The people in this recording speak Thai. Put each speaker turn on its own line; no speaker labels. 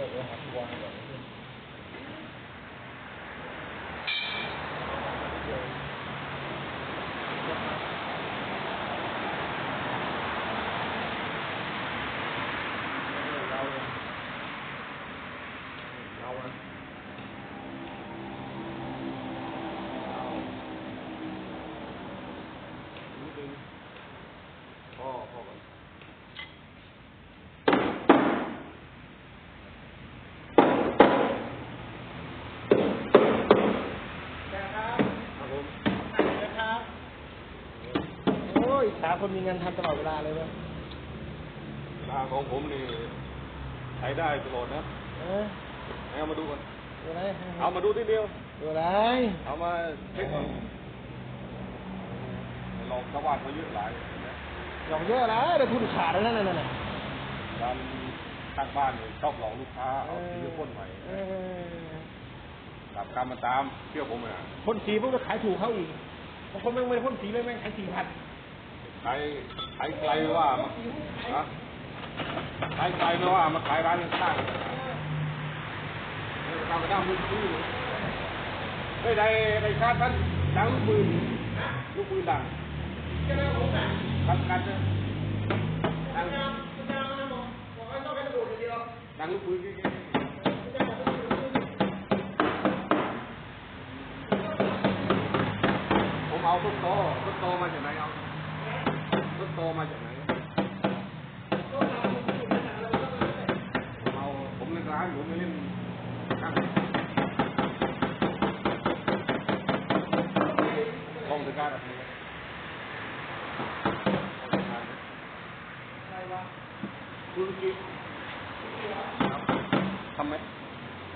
我还不关，我。 ษาคนมีงานทำตลอดเวลาเลยเว้ย
ทางของผมนี่ใช้ได้ตลอดนะ
เออ
เอามาดูกัน
ดูอะไร
เอามาดูทีเดียว
ดูอะไร
เอามาเช็คก่อนลองชาวบ้านเขาเยอะหลายนะ
หลอกเยอะแล้วเดี๋ยวทุนขาดแล้วนั่นน่ะน่ะ
การข้างบ้านเนี่ยชอบหลอกลูกค้าเอาสีพ่นใหม่
เออ
กับการมาตามเชื่อผมนะ
พ่นสีพวกก็ขายถูกเขาอีกบางคนแม่งไม่ได้พ่นสีเลยแม่งขายสี่พัน
ใครใครไกลว่ามานะใครไกลไม่ว่ามาขายร้านข้างๆเราก็ได้มือซื้อไม่ได้ในชาติท่านดังลูกปืนลูกปืนดังทำกันนะดังดังลูกปืนผมเอาต้นโตต้นโตมาจากไหนเอา ต้นโตมาจากไหนผมเอาผมเล่นร้านผมไม่เล่นครับลองดูการแบบนี้คุณกิ๊กทำไหม